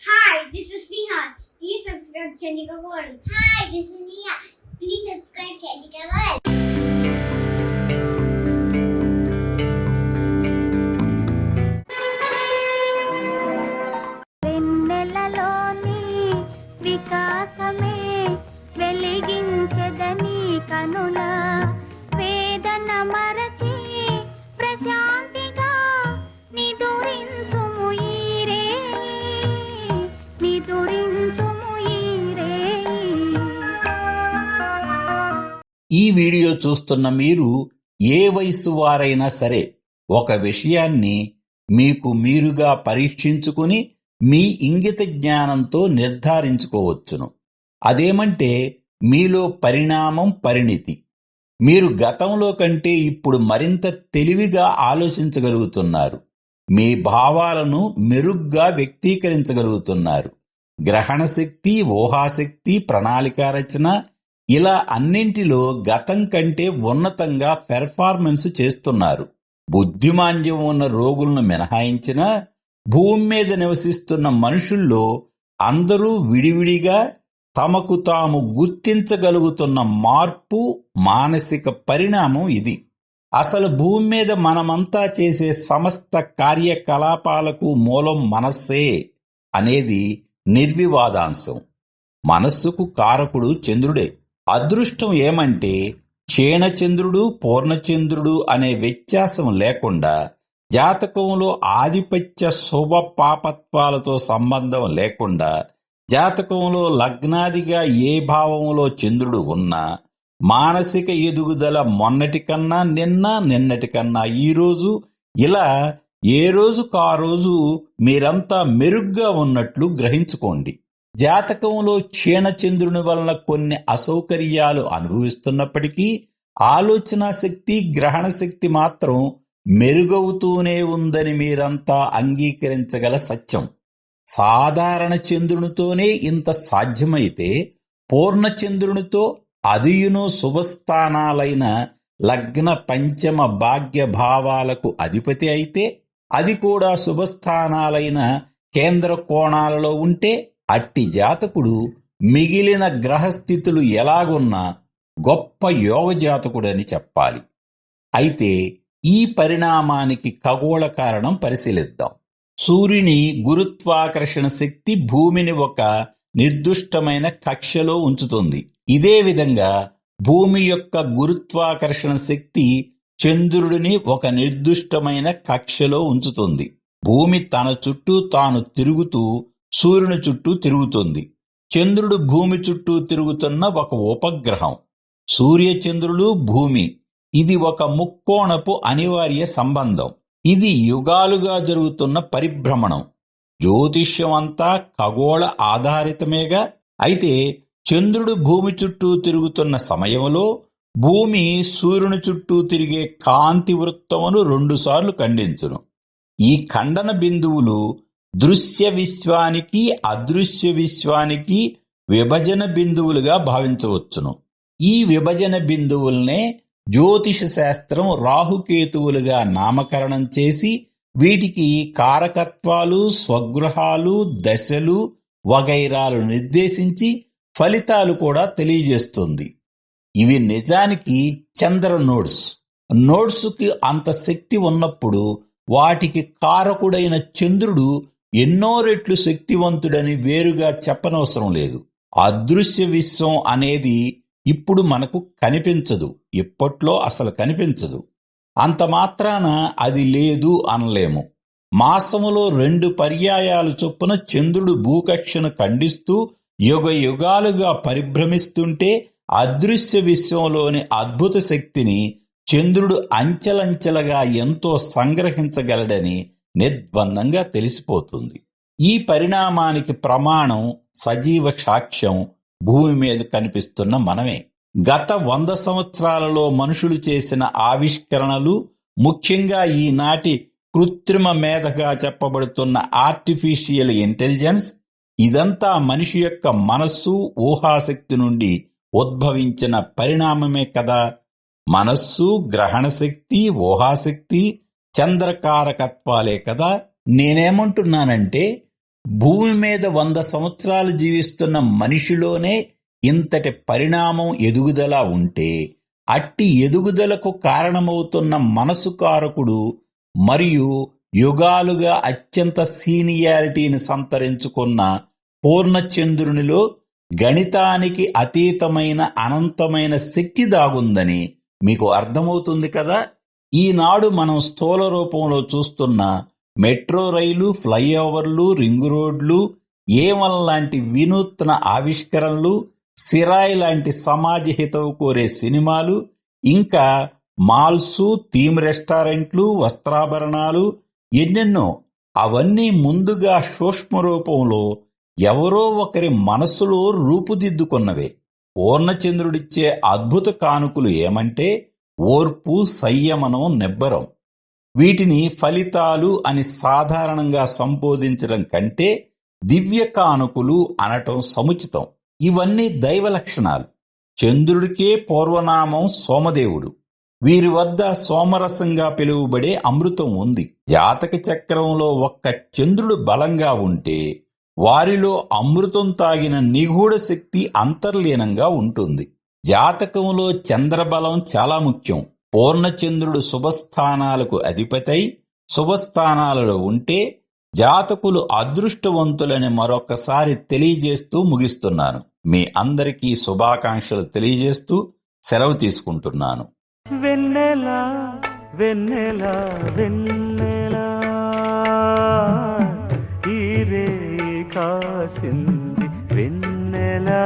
Hi, this is Neha. Please subscribe Chandika World. Hi, this is Neha. Please subscribe Chandika World. వికాసమే వెలిగించదని కనుల ఈ video చూస్తున్న మీరు ఏ వయసు వారైనా సరే ఒక విషయాన్ని మీకు మీరుగా పరీక్షించుకుని మీ ఇంగిత జ్ఞానంతో నిర్ధారించుకోవచ్చును. అదేమంటే మీలో పరిణామం పరిణితి. మీరు గతంలో కంటే ఇప్పుడు మరింత తెలివిగా ఆలోచించగలుగుతున్నారు. మీ భావాలను మెరుగ్గా వ్యక్తీకరించగలుగుతున్నారు. గ్రహణ శక్తి ఊహాశక్తి ప్రణాళిక రచన ఇలా అన్నింటిలో గతం కంటే ఉన్నతంగా పెర్ఫార్మెన్స్ చేస్తున్నారు. బుద్ధిమాంద్యం ఉన్న రోగులను మినహాయించిన భూమి మీద నివసిస్తున్న మనుషుల్లో అందరూ విడివిడిగా తమకు తాము గుర్తించగలుగుతున్న మార్పు మానసిక పరిణామం ఇది. అసలు భూమి మీద మనమంతా చేసే సమస్త కార్యకలాపాలకు మూలం మనస్సే అనేది నిర్వివాదాంశం. మనస్సుకు కారకుడు చంద్రుడే. అదృష్టం ఏమంటే క్షీణచంద్రుడు పూర్ణచంద్రుడు అనే వ్యత్యాసం లేకుండా జాతకంలో ఆధిపత్య శుభ పాపత్వాలతో సంబంధం లేకుండా జాతకంలో లగ్నాదిగా ఏ భావంలో చంద్రుడు ఉన్నా మానసిక ఎదుగుదల మొన్నటి కన్నా నిన్న నిన్నటి కన్నా ఈ రోజు ఇలా ఏ రోజుకు ఆ రోజు మీరంతా మెరుగ్గా ఉన్నట్లు గ్రహించుకోండి. జాతకంలో క్షీణచంద్రుని వలన కొన్ని అసౌకర్యాలు అనుభవిస్తున్నప్పటికీ ఆలోచన శక్తి గ్రహణ శక్తి మాత్రం మెరుగవుతూనే ఉందని మీరంతా అంగీకరించగల సత్యం. సాధారణ చంద్రునితోనే ఇంత సాధ్యమైతే పూర్ణచంద్రునితో అదియును శుభస్థానాలైన లగ్న పంచమ భాగ్య భావాలకు అధిపతి అయితే అది కూడా శుభస్థానాలైన కేంద్ర కోణాలలో ఉంటే అట్టి జాతకుడు మిగిలిన గ్రహస్థితులు ఎలాగున్నా గొప్ప యోగ జాతకుడని చెప్పాలి. అయితే ఈ పరిణామానికి ఖగోళ కారణం పరిశీలిద్దాం. సూర్యుని గురుత్వాకర్షణ శక్తి భూమిని ఒక నిర్దుష్టమైన కక్షలో ఉంచుతుంది. ఇదే విధంగా భూమి యొక్క గురుత్వాకర్షణ శక్తి చంద్రుడిని ఒక నిర్దిష్టమైన కక్షలో ఉంచుతుంది. భూమి తన చుట్టూ తాను తిరుగుతూ సూర్యుని చుట్టూ తిరుగుతుంది. చంద్రుడు భూమి చుట్టూ తిరుగుతున్న ఒక ఉపగ్రహం. సూర్యచంద్రుడు భూమి. ఇది ఒక ముక్కోణపు అనివార్య సంబంధం. ఇది యుగాలుగా జరుగుతున్న పరిభ్రమణం. జ్యోతిష్యం అంతా ఖగోళ ఆధారితమేగా. అయితే చంద్రుడు భూమి చుట్టూ తిరుగుతున్న సమయంలో భూమి సూర్యుని చుట్టూ తిరిగే కాంతి వృత్తమును రెండుసార్లు ఖండించును. ఈ ఖండన బిందువులు దృశ్య విశ్వానికి అదృశ్య విశ్వానికి విభజన బిందువులుగా భావించవచ్చును. ఈ విభజన బిందువుల్నే జ్యోతిష శాస్త్రం రాహుకేతువులుగా నామకరణం చేసి వీటికి కారకత్వాలు స్వగృహాలు దశలు వగైరాలు నిర్దేశించి ఫలితాలు కూడా తెలియజేస్తుంది. ఇవి నిజానికి చంద్ర నోడ్స్. నోడ్స్కి అంత శక్తి ఉన్నప్పుడు వాటికి కారకుడైన చంద్రుడు ఎన్నో రెట్లు శక్తివంతుడని వేరుగా చెప్పనవసరం లేదు. అదృశ్య విశ్వం అనేది ఇప్పుడు మనకు కనిపించదు. ఇప్పట్లో అసలు కనిపించదు. అంత మాత్రాన అది లేదు అనలేము. మాసములో రెండు పర్యాయాలు చొప్పున చంద్రుడు భూకక్షను ఖండిస్తూ యుగ యుగాలుగా పరిభ్రమిస్తుంటే అదృశ్య విశ్వంలోని అద్భుత శక్తిని చంద్రుడు అంచెలంచెలుగా ఎంతో సంగ్రహించగలడని నిర్బంధంగా తెలిసిపోతుంది. ఈ పరిణామానికి ప్రమాణం సజీవ సాక్ష్యం భూమి మీద కనిపిస్తున్న మనమే. గత వంద సంవత్సరాలలో మనుషులు చేసిన ఆవిష్కరణలు ముఖ్యంగా ఈనాటి కృత్రిమ మేధగా చెప్పబడుతున్న ఆర్టిఫిషియల్ ఇంటెలిజెన్స్ ఇదంతా మనిషి యొక్క మనస్సు ఊహాశక్తి నుండి ఉద్భవించిన పరిణామమే కదా. మనస్సు గ్రహణ శక్తి ఊహాశక్తి చంద్రకారకత్వాలే కదా. నేనేమంటున్నానంటే భూమి మీద వంద సంవత్సరాలు జీవిస్తున్న మనిషిలోనే ఇంతటి పరిణామం ఎదుగుదల ఉంటే అట్టి ఎదుగుదలకు కారణమవుతున్న మనసు కారకుడు మరియు యుగాలుగా అత్యంత సీనియారిటీని సంతరించుకున్న పూర్ణచంద్రునిలో గణితానికి అతీతమైన అనంతమైన శక్తి దాగుందని మీకు అర్థమవుతుంది కదా. ఈనాడు మనం స్థూల రూపంలో చూస్తున్న మెట్రో రైలు ఫ్లైఓవర్లు రింగ్ రోడ్లు ఏవన్ లాంటి వినూత్న ఆవిష్కరణలు సిరాయి లాంటి సమాజ హితవు కోరే సినిమాలు ఇంకా మాల్సు థీమ్ రెస్టారెంట్లు వస్త్రాభరణాలు ఎన్నెన్నో అవన్నీ ముందుగా సూక్ష్మ రూపంలో ఎవరో ఒకరి మనస్సులో రూపుదిద్దుకున్నవే. పూర్ణచంద్రుడిచ్చే అద్భుత కానుకలు ఏమంటే ఓర్పు సంయమనం నిబ్బరం. వీటిని ఫలితాలు అని సాధారణంగా సంబోధించడం కంటే దివ్య కానుకలు అనటం సముచితం. ఇవన్నీ దైవ లక్షణాలు. చంద్రుడికే పూర్వనామం సోమదేవుడు. వీరి వద్ద సోమరసంగా పిలువబడే అమృతం ఉంది. జాతక చక్రంలో ఒక్క చంద్రుడు బలంగా ఉంటే వారిలో అమృతం తాగిన నిగూఢ శక్తి అంతర్లీనంగా ఉంటుంది. జాతకంలో చంద్రబలం చాలా ముఖ్యం. పూర్ణచంద్రుడు శుభస్థానాలకు అధిపతై శుభస్థానాలలో ఉంటే జాతకులు అదృష్టవంతులని మరొకసారి తెలియజేస్తూ ముగిస్తున్నాను. మీ అందరికీ శుభాకాంక్షలు తెలియజేస్తూ సెలవు తీసుకుంటున్నాను. వెన్నెలా ఈ రే కాసింది వెన్నెలా.